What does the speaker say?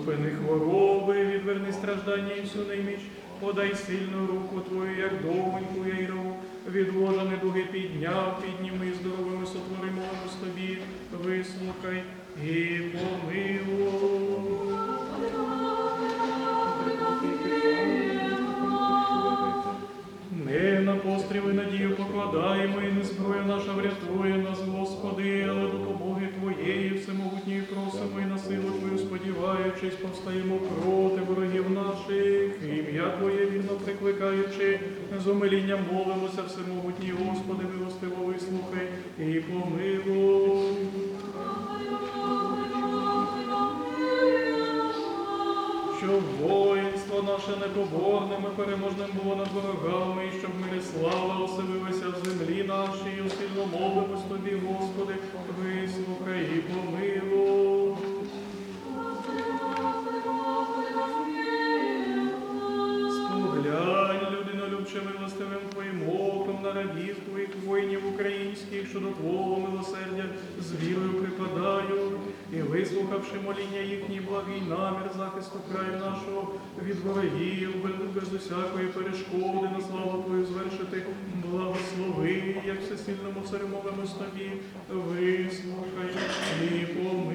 Зупини хвороби, відверни страждання і всю неміч, подай сильну руку твою, як довгоньку яйрову, відложа недуги підняв, підніми здоровими сотвори молимось тобі, вислухай і помилуй. Не на постріли надію покладаємо, і не зброя наша врятує нас, Господи, сподіваючись, повстаємо проти ворогів наших, ім'я Твоє вірно прикликаючи, з умилінням молимося, всемогутній Господи, милостиво вислухай і помилуй. Щоб воїнство наше непоборне, ми переможним було над ворогами, і щоб мирі слава оселилася в землі нашій, і сильно молимось тобі, Господи, вислухай людинолюбче милостивим Твоїм оком на рабів Твоїх воїнів українських, що до Твого милосердя з вірою припадаю, і вислухавши моління їхній благий намір захисту краю нашого від ворогів, без- усякої перешкоди на славу Твою звершити, благослови, як всесильному царю молимось тобі, вислухай і помилуй.